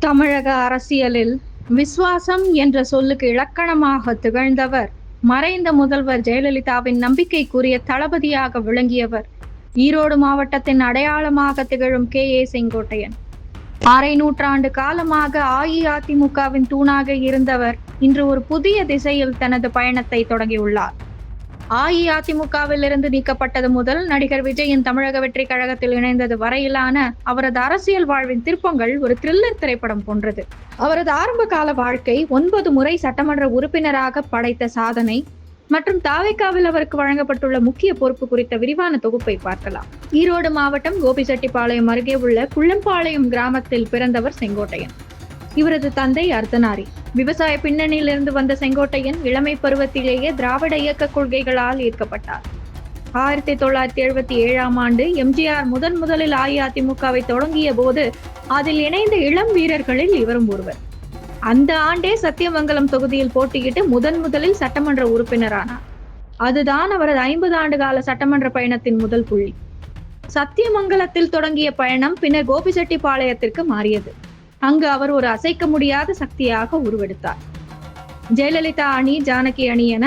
தமிழக அரசியலில் விசுவாசம் என்ற சொல்லுக்கு இலக்கணமாக திகழ்ந்தவர் மறைந்த முதல்வர் ஜெயலலிதாவின் நம்பிக்கைக்குரிய தளபதியாக விளங்கியவர் ஈரோடு மாவட்டத்தின் அடையாளமாக திகழும் கே. ஏ. செங்கோட்டையன். அரை நூற்றாண்டு காலமாக அஇஅதிமுகவின் தூணாக இருந்தவர் இன்று ஒரு புதிய திசையில் தனது பயணத்தை தொடங்கியுள்ளார். அஇஅதிமுகவில் இருந்து நீக்கப்பட்டது முதல் நடிகர் விஜயின் தமிழக வெற்றி கழகத்தில் இணைந்தது வரையிலான அவரது அரசியல் வாழ்வின் திருப்பங்கள் ஒரு த்ரில்லர் திரைப்படம் போன்றது. அவரது ஆரம்ப கால வாழ்க்கை ஒன்பது முறை சட்டமன்ற உறுப்பினராக படைத்த சாதனை மற்றும் தாவேக்காவில் அவருக்கு வழங்கப்பட்டுள்ள முக்கிய பொறுப்பு குறித்த விரிவான தொகுப்பை பார்க்கலாம். ஈரோடு மாவட்டம் கோபிச்செட்டிப்பாளையம் அருகே உள்ள குள்ளம்பாளையம் கிராமத்தில் பிறந்தவர் செங்கோட்டையன். இவரது தந்தை அர்த்தனாரி விவசாய பின்னணியிலிருந்து வந்த செங்கோட்டையன் இளமை பருவத்திலேயே திராவிட இயக்க கொள்கைகளால் ஈர்க்கப்பட்டார். ஆயிரத்தி தொள்ளாயிரத்தி எழுபத்தி ஏழாம் ஆண்டு எம்ஜிஆர் முதன் முதலில் அஇஅதிமுகவை தொடங்கிய போது அதில் இணைந்த இளம் வீரர்களில் இவரும் ஒருவர். அந்த ஆண்டே சத்தியமங்கலம் தொகுதியில் போட்டியிட்டு முதன் முதலில் சட்டமன்ற உறுப்பினரானார். அதுதான் அவரது ஐம்பது ஆண்டு கால சட்டமன்ற பயணத்தின் முதல் புள்ளி. சத்தியமங்கலத்தில் தொடங்கிய பயணம் பின்னர் கோபிச்செட்டிப்பாளையத்திற்கு மாறியது. அங்கு அவர் ஒரு அசைக்க முடியாத சக்தியாக உருவெடுத்தார். ஜெயலலிதா அணி ஜானகி அணி என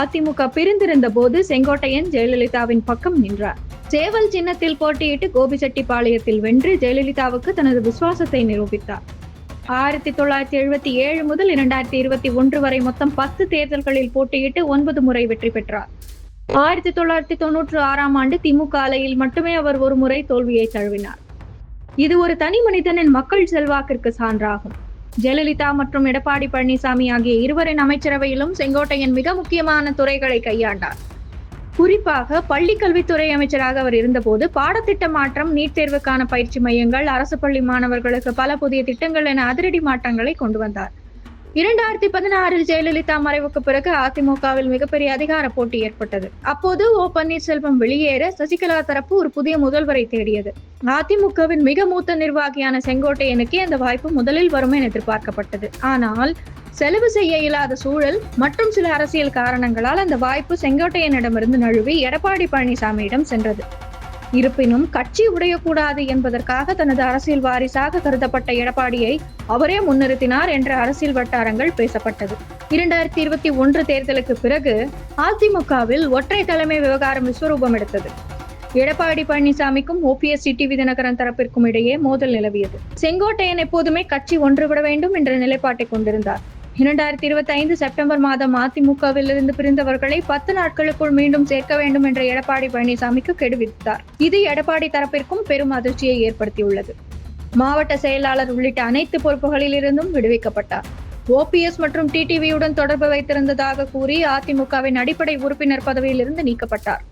அதிமுக பிரிந்திருந்த போது செங்கோட்டையன் ஜெயலலிதாவின் பக்கம் நின்றார். சேவல் சின்னத்தில் போட்டியிட்டு கோபிச்செட்டிப்பாளையத்தில் வென்று ஜெயலலிதாவுக்கு தனது விசுவாசத்தை நிரூபித்தார். ஆயிரத்தி தொள்ளாயிரத்தி எழுபத்தி ஏழு முதல் இரண்டாயிரத்தி இருபத்தி ஒன்று வரை மொத்தம் பத்து தேர்தல்களில் போட்டியிட்டு ஒன்பது முறை வெற்றி பெற்றார். ஆயிரத்தி தொள்ளாயிரத்தி தொன்னூற்று ஆறாம் ஆண்டு திமுக அலையில் மட்டுமே அவர் ஒரு முறை தோல்வியை தழுவினார். இது ஒரு தனி மனிதனின் மக்கள் செல்வாக்கிற்கு சான்றாகும். ஜெயலலிதா மற்றும் எடப்பாடி பழனிசாமி ஆகிய இருவரின் அமைச்சரவையிலும் செங்கோட்டையன் மிக முக்கியமான துறைகளை கையாண்டார். குறிப்பாக பள்ளி கல்வித்துறை அமைச்சராக அவர் இருந்தபோது பாடத்திட்ட மாற்றம் நீட் தேர்வுக்கான பயிற்சி மையங்கள் அரசு பள்ளி மாணவர்களுக்கு பல புதிய திட்டங்கள் என அதிரடி மாற்றங்களை கொண்டு வந்தார். இரண்டாயிரத்தி பதினாறில் ஜெயலலிதா மறைவுக்கு பிறகு அதிமுகவில் மிகப்பெரிய அதிகார போட்டி ஏற்பட்டது. அப்போது ஓ பன்னீர்செல்வம் வெளியேற சசிகலா தரப்பு ஒரு புதிய முதல்வரை தேடியது. அதிமுகவின் மிக மூத்த நிர்வாகியான செங்கோட்டையனுக்கே அந்த வாய்ப்பு முதலில் வரும் என எதிர்பார்க்கப்பட்டது. ஆனால் செலவு செய்ய இயலாத சூழல் மற்றும் சில அரசியல் காரணங்களால் அந்த வாய்ப்பு செங்கோட்டையனிடமிருந்து நழுவி எடப்பாடி பழனிசாமியிடம் சென்றது. இருப்பினும் கட்சி உடையக்கூடாது என்பதற்காக தனது அரசியல் வாரிசாக கருதப்பட்ட எடப்பாடியை அவரே முன்னிறுத்தினார் என்ற அரசியல் வட்டாரங்கள் பேசப்பட்டது. இரண்டாயிரத்தி இருபத்தி ஒன்று தேர்தலுக்கு பிறகு அதிமுகவில் ஒற்றை தலைமை விவகாரம் விஸ்வரூபம் எடுத்தது. எடப்பாடி பழனிசாமிக்கும் ஓபிஎஸ் டிவி தினகரன் தரப்பிற்கும் இடையே மோதல் நிலவியது. செங்கோட்டையன் எப்போதுமே கட்சி ஒன்றுபட வேண்டும் என்ற நிலைப்பாட்டை கொண்டிருந்தார். இரண்டாயிரத்தி இருபத்தி ஐந்து செப்டம்பர் மாதம் அதிமுகவில் இருந்து பிரிந்தவர்களை பத்து நாட்களுக்குள் மீண்டும் சேர்க்க வேண்டும் என்ற எடப்பாடி பழனிசாமிக்கு கெடு விதித்தார். இது எடப்பாடி தரப்பிற்கும் பெரும் அதிர்ச்சியை ஏற்படுத்தியுள்ளது. மாவட்ட செயலாளர் உள்ளிட்ட அனைத்து பொறுப்புகளில் இருந்தும் விடுவிக்கப்பட்டார் ஓபிஎஸ் மற்றும் டிடிவியுடன் தொடர்பு வைத்திருந்ததாக கூறி அதிமுகவின் அடிப்படை உறுப்பினர் பதவியிலிருந்து நீக்கப்பட்டார்.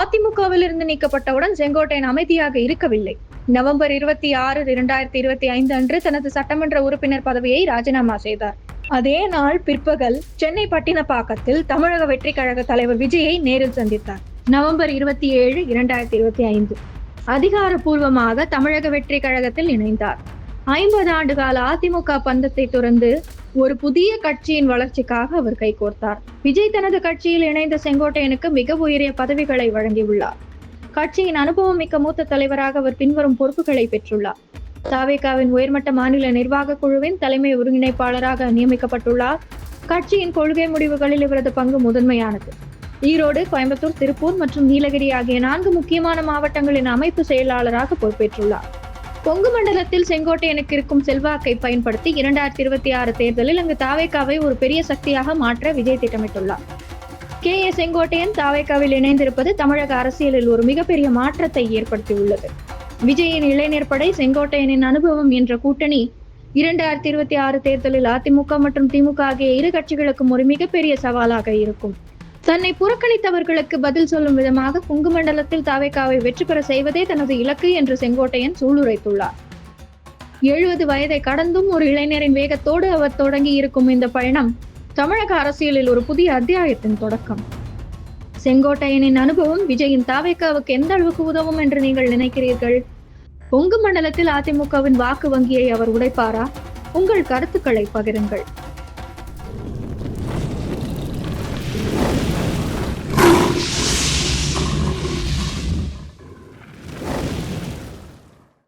அதிமுகவில் இருந்து நீக்கப்பட்டவுடன் செங்கோட்டையன் அமைதியாக இருக்கவில்லை. நவம்பர் இருபத்தி ஆறு இரண்டாயிரத்தி இருபத்தி ஐந்து அன்று தனது சட்டமன்ற உறுப்பினர் பதவியை ராஜினாமா செய்தார். அதே நாள் பிற்பகல் சென்னை பட்டினப்பாக்கத்தில் தமிழக வெற்றி கழக தலைவர் விஜயை நேரில் சந்தித்தார். நவம்பர் இருபத்தி ஏழு இரண்டாயிரத்தி இருபத்தி ஐந்து. அதிகாரப்பூர்வமாக தமிழக வெற்றி கழகத்தில் இணைந்தார். ஐம்பது ஆண்டு கால அதிமுக பந்தத்தை துறந்து ஒரு புதிய கட்சியின் வளர்ச்சிக்காக அவர் கைகோர்த்தார் விஜய் தனது கட்சியில் இணைந்த செங்கோட்டையனுக்கு மிக உயரிய பதவிகளை வழங்கியுள்ளார். கட்சியின் அனுபவம் மிக்க மூத்த தலைவராக அவர் பின்வரும் பொறுப்புகளை பெற்றுள்ளார். தாவேகாவின் உயர்மட்ட மாநில நிர்வாக குழுவின் தலைமை ஒருங்கிணைப்பாளராக நியமிக்கப்பட்டுள்ளார். கட்சியின் கொள்கை முடிவுகளில் இவரது பங்கு முதன்மையானது. ஈரோடு கோயம்புத்தூர் திருப்பூர் மற்றும் நீலகிரி ஆகிய நான்கு முக்கியமான மாவட்டங்களின் அமைப்பு செயலாளராக பொறுப்பேற்றுள்ளார். கொங்கு மண்டலத்தில் செங்கோட்டையனுக்கு இருக்கும் செல்வாக்கை பயன்படுத்தி இரண்டாயிரத்தி இருபத்தி ஆறு தேர்தலில் அங்கு தாவேக்காவை ஒரு பெரிய சக்தியாக மாற்ற விஜய் திட்டமிட்டுள்ளார். கே. ஏ. செங்கோட்டையன் தாவேக்காவில் இணைந்திருப்பது தமிழக அரசியலில் ஒரு மிகப்பெரிய மாற்றத்தை ஏற்படுத்தியுள்ளது. விஜயின் இளைஞர் படை செங்கோட்டையனின் அனுபவம் என்ற கூட்டணி இரண்டாயிரத்தி இருபத்தி ஆறு தேர்தலில் அதிமுக மற்றும் திமுக ஆகிய இரு கட்சிகளுக்கும் ஒரு மிகப்பெரிய சவாலாக இருக்கும். தன்னை புறக்கணித்தவர்களுக்கு பதில் சொல்லும் விதமாக குங்குமண்டலத்தில் தாவேக்காவை வெற்றி பெற செய்வதே தனது இலக்கு என்று செங்கோட்டையன் சூளுரைத்துள்ளார். எழுபது வயதை கடந்தும் ஒரு இளைஞரின் வேகத்தோடு அவர் தொடங்கி இருக்கும் இந்த பயணம் தமிழக அரசியலில் ஒரு புதிய அத்தியாயத்தின் தொடக்கம். செங்கோட்டையனின் அனுபவம் விஜயின் தாவேக்காவுக்கு எந்த அளவுக்கு உதவும் என்று நீங்கள் நினைக்கிறீர்கள்? கொங்கு மண்டலத்தில் அதிமுகவின் வாக்கு வங்கியை அவர் உடைப்பாரா? உங்கள் கருத்துக்களை பகிருங்கள்.